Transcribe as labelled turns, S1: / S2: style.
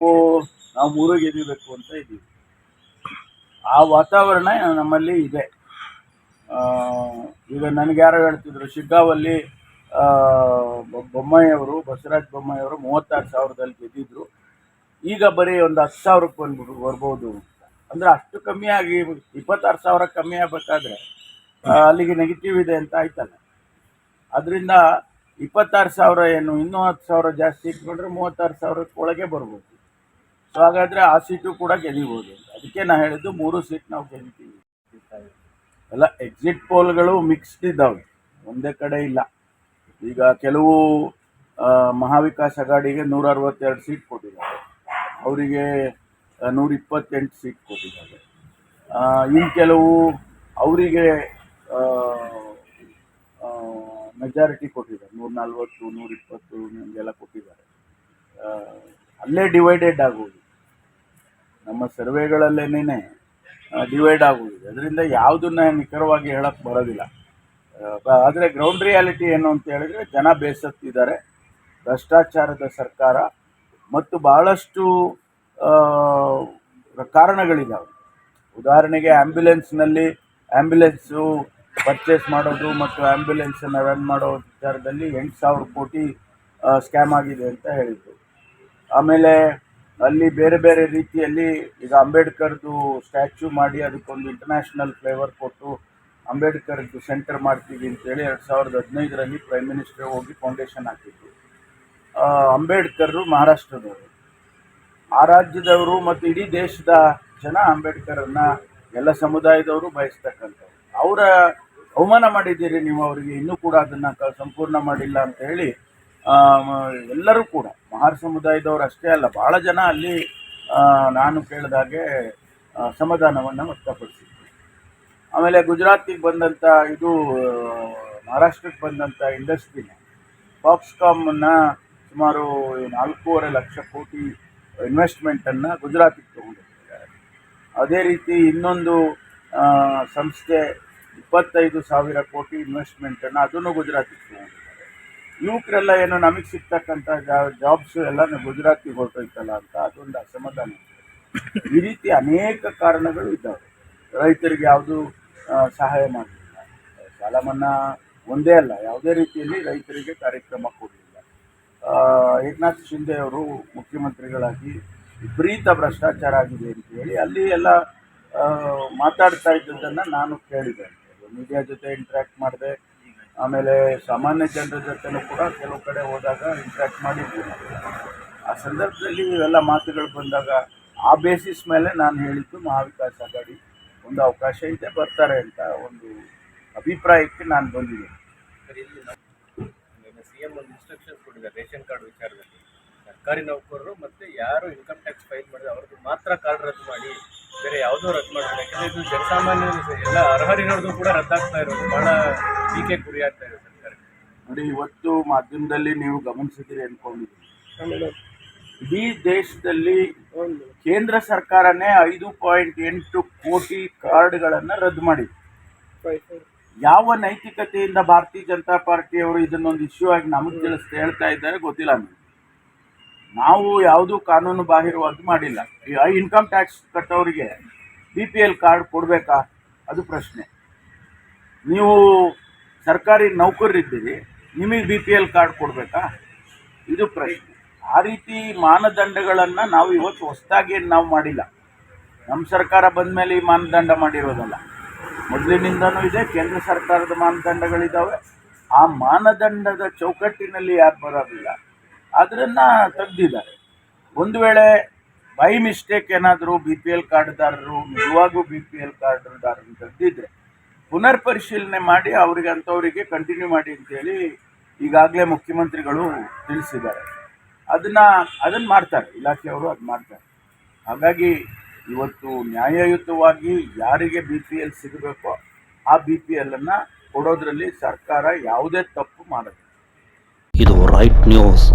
S1: ನಾವು ಮೂರು ಗೆದಿಬೇಕು ಅಂತ ಇದ್ದೀವಿ. ಆ ವಾತಾವರಣ ನಮ್ಮಲ್ಲಿ ಇದೆ. ಈಗ ನನಗೆ ಯಾರೋ ಹೇಳ್ತಿದ್ರು, ಶಿಗ್ಗಾವಲ್ಲಿ ಬೊಮ್ಮಯ್ಯವರು, ಬಸವರಾಜ್ ಬೊಮ್ಮಾಯಿಯವರು ಮೂವತ್ತಾರು ಸಾವಿರದಲ್ಲಿ ಗೆದ್ದಿದ್ರು. ಈಗ ಬರೀ ಒಂದು ಹತ್ತು ಸಾವಿರಕ್ಕೆ ಬಂದ್ಬಿಟ್ಟು ಬರ್ಬೋದು ಅಂದರೆ ಅಷ್ಟು ಕಮ್ಮಿ ಆಗಿ, ಇಪ್ಪತ್ತಾರು ಸಾವಿರ ಕಮ್ಮಿ ಆಗಬೇಕಾದ್ರೆ ಅಲ್ಲಿಗೆ ನೆಗೆಟಿವ್ ಇದೆ ಅಂತ ಆಯ್ತಲ್ಲ. ಅದರಿಂದ ಇಪ್ಪತ್ತಾರು ಸಾವಿರ ಏನು, ಇನ್ನೂ ಹತ್ತು ಸಾವಿರ ಜಾಸ್ತಿ ಇಟ್ಕೊಂಡ್ರೆ ಮೂವತ್ತಾರು ಸಾವಿರಕ್ಕೆ ಒಳಗೆ ಬರ್ಬೋದು. ಹಾಗಾದರೆ ಆ ಸೀಟು ಕೂಡ ಗೆಲ್ಲಬಹುದು. ಅದಕ್ಕೆ ನಾ ಹೇಳಿದ್ದು ಮೂರು ಸೀಟ್ ನಾವು ಗೆಲ್ತೀವಿ. ಎಲ್ಲ ಎಕ್ಸಿಟ್ ಪೋಲ್ಗಳು ಮಿಕ್ಸ್ಡ್ ಇದ್ದಾವೆ. ಒಂದೇ ಕಡೆ ಇಲ್ಲ. ಈಗ ಕೆಲವು ಮಹಾವಿಕಾಸ್ ಅಗಾಡಿಗೆ ನೂರ ಅರವತ್ತೆರಡು ಸೀಟ್ ಕೊಟ್ಟಿದ್ದಾರೆ. ಅವರಿಗೆ ನೂರ ಇಪ್ಪತ್ತೆಂಟು ಸೀಟ್ ಕೊಟ್ಟಿದ್ದಾರೆ. ಇನ್ನು ಕೆಲವು ಅವರಿಗೆ ಮೆಜಾರಿಟಿ ಕೊಟ್ಟಿದ್ದಾರೆ ನೂರ ನಲ್ವತ್ತು ನೂರ ಇಪ್ಪತ್ತು ಹಿಂಗೆಲ್ಲ ಕೊಟ್ಟಿದ್ದಾರೆ. ಅಲ್ಲೇ ಡಿವೈಡೆಡ್ ಆಗುವುದು ನಮ್ಮ ಸರ್ವೆಗಳಲ್ಲೇನೇ ಡಿವೈಡ್ ಆಗುವುದು. ಅದರಿಂದ ಯಾವುದನ್ನ ನಿಖರವಾಗಿ ಹೇಳಕ್ಕೆ ಬರೋದಿಲ್ಲ. ಆದರೆ ಗ್ರೌಂಡ್ ರಿಯಾಲಿಟಿ ಏನು ಅಂತ ಹೇಳಿದ್ರೆ ಜನ ಬೇಸತ್ತಿದ್ದಾರೆ. ಭ್ರಷ್ಟಾಚಾರದ ಸರ್ಕಾರ ಮತ್ತು ಬಹಳಷ್ಟು ಕಾರಣಗಳಿದ್ದಾವೆ ಉದಾಹರಣೆಗೆ ಆ್ಯಂಬ್ಯುಲೆನ್ಸ್ನಲ್ಲಿ ಆ್ಯಂಬ್ಯುಲೆನ್ಸು ಪರ್ಚೇಸ್ ಮಾಡೋದು ಮತ್ತು ಆ್ಯಂಬ್ಯುಲೆನ್ಸನ್ನು ರನ್ ಮಾಡೋ ವಿಚಾರದಲ್ಲಿ ಎಂಟು ಸಾವಿರ ಕೋಟಿ ಸ್ಕ್ಯಾಮ್ ಆಗಿದೆ ಅಂತ ಹೇಳಿದರು. ಆಮೇಲೆ ಅಲ್ಲಿ ಬೇರೆ ಬೇರೆ ರೀತಿಯಲ್ಲಿ ಈಗ ಅಂಬೇಡ್ಕರ್ದು ಸ್ಟ್ಯಾಚ್ಯೂ ಮಾಡಿ ಅದಕ್ಕೊಂದು ಇಂಟರ್ನ್ಯಾಷನಲ್ ಫ್ಲೇವರ್ ಕೊಟ್ಟು ಅಂಬೇಡ್ಕರ್ದು ಸೆಂಟರ್ ಮಾಡ್ತೀವಿ ಅಂತೇಳಿ ಎರಡು ಸಾವಿರದ ಹದಿನೈದರಲ್ಲಿ ಪ್ರೈಮ್ ಮಿನಿಸ್ಟರ್ ಹೋಗಿ ಫೌಂಡೇಶನ್ ಹಾಕಿದ್ರು. ಅಂಬೇಡ್ಕರ್ ಮಹಾರಾಷ್ಟ್ರದವರು. ಆ ರಾಜ್ಯದವರು ಮತ್ತು ಇಡೀ ದೇಶದ ಜನ ಅಂಬೇಡ್ಕರನ್ನು ಎಲ್ಲ ಸಮುದಾಯದವರು ಬಯಸ್ತಕ್ಕಂಥವ್ರು. ಅವರ ಅವಮಾನ ಮಾಡಿದ್ದೀರಿ ನೀವು ಅವರಿಗೆ, ಇನ್ನೂ ಕೂಡ ಅದನ್ನು ಸಂಪೂರ್ಣ ಮಾಡಿಲ್ಲ ಅಂತ ಹೇಳಿ ಎಲ್ಲರೂ ಕೂಡ ಮಹಾರ್ ಸಮುದಾಯದವರು ಅಷ್ಟೇ ಅಲ್ಲ ಭಾಳ ಜನ ಅಲ್ಲಿ ನಾನು ಕೇಳಿದಾಗೆ ಸಮಾಧಾನವನ್ನು ವ್ಯಕ್ತಪಡಿಸಿದ್ರು. ಆಮೇಲೆ ಗುಜರಾತಿಗೆ ಬಂದಂಥ ಇದು ಮಹಾರಾಷ್ಟ್ರಕ್ಕೆ ಬಂದಂಥ ಇಂಡಸ್ಟ್ರಿನ ಫಾಕ್ಸ್ಕಾಮನ್ನು ಸುಮಾರು ನಾಲ್ಕೂವರೆ ಲಕ್ಷ ಕೋಟಿ ಇನ್ವೆಸ್ಟ್ಮೆಂಟನ್ನು ಗುಜರಾತಿಗೆ ತೊಗೊಂಡಿದ್ದಾರೆ. ಅದೇ ರೀತಿ ಇನ್ನೊಂದು ಸಂಸ್ಥೆ ಇಪ್ಪತ್ತೈದು ಸಾವಿರ ಕೋಟಿ ಇನ್ವೆಸ್ಟ್ಮೆಂಟನ್ನು ಅದನ್ನು ಗುಜರಾತಿಗೆ ತೊಗೊಂಡಿದ್ದಾರೆ. ಯುವಕರೆಲ್ಲ ಏನು ನಮಗೆ ಸಿಗ್ತಕ್ಕಂಥ ಜಾಬ್ಸ್ ಎಲ್ಲ ಗುಜರಾತಿಗೆ ಹೊರಟೋಯ್ತಲ್ಲ ಅಂತ ಅದೊಂದು ಅಸಮಾಧಾನ. ಈ ರೀತಿ ಅನೇಕ ಕಾರಣಗಳು ಇದ್ದಾವೆ. ರೈತರಿಗೆ ಯಾವುದು ಸಹಾಯ ಮಾಡಲಿಲ್ಲ. ಸಾಲ ಮನ್ನಾ ಒಂದೇ ಅಲ್ಲ, ಯಾವುದೇ ರೀತಿಯಲ್ಲಿ ರೈತರಿಗೆ ಕಾರ್ಯಕ್ರಮ ಕೊಡಲಿಲ್ಲ. ಏಕನಾಥ್ ಶಿಂದೆ ಅವರು ಮುಖ್ಯಮಂತ್ರಿಗಳಾಗಿ ವಿಪರೀತ ಭ್ರಷ್ಟಾಚಾರ ಆಗಿದೆ ಅಂತ ಹೇಳಿ ಅಲ್ಲಿ ಎಲ್ಲ ಮಾತಾಡ್ತಾ ಇದ್ದದ್ದನ್ನು ನಾನು ಕೇಳಿದೆ. ಮೀಡಿಯಾ ಜೊತೆ ಇಂಟ್ರ್ಯಾಕ್ಟ್ ಮಾಡಿದೆ. ಆಮೇಲೆ ಸಾಮಾನ್ಯ ಜನರ ಜೊತೆನೂ ಕೂಡ ಕೆಲವು ಕಡೆ ಹೋದಾಗ ಇಂಟ್ರ್ಯಾಕ್ಟ್ ಮಾಡಿದ್ದೀನಿ ಆ ಸಂದರ್ಭದಲ್ಲಿ ಇವೆಲ್ಲ ಮಾತುಗಳು ಬಂದಾಗ ಆ ಬೇಸಿಸ್ ಮೇಲೆ ನಾನು ಹೇಳಿದ್ದು ಮಹಾವಿಕಾಸ್ ಅಗಾಡಿ ಒಂದು ಅವಕಾಶ ಇದೆ, ಬರ್ತಾರೆ ಅಂತ ಒಂದು ಅಭಿಪ್ರಾಯಕ್ಕೆ ನಾನು ಬಂದಿದ್ದೀನಿ.
S2: ಸಿಎಂ ಒಂದು ಇನ್ಸ್ಟ್ರಕ್ಷನ್ಸ್ ಕೊಟ್ಟಿದ್ದಾರೆ, ರೇಷನ್ ಕಾರ್ಡ್ ವಿಚಾರದಲ್ಲಿ. ಸರ್ಕಾರಿ ನೌಕರರು ಮತ್ತೆ ಯಾರು ಇನ್ಕಮ್ ಟ್ಯಾಕ್ಸ್ ಫೈಲ್ ಮಾಡಿದ್ರೆ ಅವ್ರದ್ದು ಮಾತ್ರ ಕಾರ್ಡ್ ರದ್ದು ಮಾಡಿ ಬೇರೆ ಯಾವುದೂ ರದ್ದು ಮಾಡಿಲ್ಲ ಯಾಕಂದರೆ ಇದು ಜನಸಾಮಾನ್ಯರು ಎಲ್ಲ ಅರ್ಹರಿರೋದು ಕೂಡ ರದ್ದಾಗ್ತಾ ಇರೋದು. ಬಹಳ ಟೀಕೆ ಗುರಿಯಾಗ್ತಾ ಇದೆ ಸರ್ಕಾರ.
S1: ನೋಡಿ ಇವತ್ತು ಮಾಧ್ಯಮದಲ್ಲಿ ನೀವು ಗಮನಿಸಿದ್ದೀರಿ ಅನ್ಕೊಂಡಿದ್ದೀನಿ. ಇಡೀ ದೇಶದಲ್ಲಿ ಕೇಂದ್ರ ಸರ್ಕಾರನೇ ಐದು ಪಾಯಿಂಟ್ ಎಂಟು ಕೋಟಿ ಕಾರ್ಡ್ಗಳನ್ನು ರದ್ದು ಮಾಡಿದೆ. ಯಾವ ನೈತಿಕತೆಯಿಂದ ಭಾರತೀಯ ಜನತಾ ಪಾರ್ಟಿಯವರು ಇದನ್ನೊಂದು ಇಶ್ಯೂ ಆಗಿ ನಮಗೆ ತಿಳಿಸ್ತಾ ಹೇಳ್ತಾ ಇದ್ದಾರೆ ಗೊತ್ತಿಲ್ಲ ನನಗೆ ನಾವು ಯಾವುದೂ ಕಾನೂನು ಬಾಹಿರವಾಗಿ ಮಾಡಿಲ್ಲ. ಈ ಇನ್ಕಮ್ ಟ್ಯಾಕ್ಸ್ ಕಟ್ಟೋರಿಗೆ ಬಿ ಪಿ ಎಲ್ ಕಾರ್ಡ್ ಕೊಡಬೇಕಾ? ಅದು ಪ್ರಶ್ನೆ. ನೀವು ಸರ್ಕಾರಿ ನೌಕರರಿದ್ದೀರಿ, ನಿಮಗೆ ಬಿ ಪಿ ಎಲ್ ಕಾರ್ಡ್ ಕೊಡಬೇಕಾ? ಇದು ಪ್ರಶ್ನೆ. ಆ ರೀತಿ ಮಾನದಂಡಗಳನ್ನು ನಾವು ಇವತ್ತು ಹೊಸದಾಗಿ ನಾವು ಮಾಡಿಲ್ಲ. ನಮ್ಮ ಸರ್ಕಾರ ಬಂದ ಮೇಲೆ ಈ ಮಾನದಂಡ ಮಾಡಿರೋದಲ್ಲ. ಮೊದಲಿನಿಂದನೂ ಇದೆ, ಕೇಂದ್ರ ಸರ್ಕಾರದ ಮಾನದಂಡಗಳಿದ್ದಾವೆ ಆ ಮಾನದಂಡದ ಚೌಕಟ್ಟಿನಲ್ಲಿ ಯಾರು ಬರೋದಿಲ್ಲ? ಅದನ್ನು ತೆಗೆದಿದ್ದಾರೆ. ಒಂದು ವೇಳೆ ಬೈ ಮಿಸ್ಟೇಕ್ ಏನಾದರೂ ಬಿ ಪಿ ಎಲ್ ಕಾರ್ಡ್ದಾರರು, ನಿಜವಾಗೂ ಬಿ ಪಿ ಎಲ್ ಕಾರ್ಡ್ದಾರರು ತೆಗೆದಿದ್ರೆ ಪುನರ್ ಪರಿಶೀಲನೆ ಮಾಡಿ ಅವರಿಗೆ ಅಂಥವರಿಗೆ ಕಂಟಿನ್ಯೂ ಮಾಡಿ ಅಂತೇಳಿ ಈಗಾಗಲೇ ಮುಖ್ಯಮಂತ್ರಿಗಳು ತಿಳಿಸಿದ್ದಾರೆ. ಅದನ್ನು ಅದನ್ನು ಮಾಡ್ತಾರೆ, ಇಲಾಖೆಯವರು ಅದು ಮಾಡ್ತಾರೆ. ಹಾಗಾಗಿ ಇವತ್ತು ನ್ಯಾಯಯುತವಾಗಿ ಯಾರಿಗೆ ಬಿ ಪಿ ಎಲ್ ಸಿಗಬೇಕೋ ಆ ಬಿ ಪಿ ಎಲ್ಲನ್ನು ಕೊಡೋದ್ರಲ್ಲಿ ಸರ್ಕಾರ ಯಾವುದೇ ತಪ್ಪು ಮಾಡೋದು
S3: ಇದು ರೈಟ್ ನ್ಯೂಸ್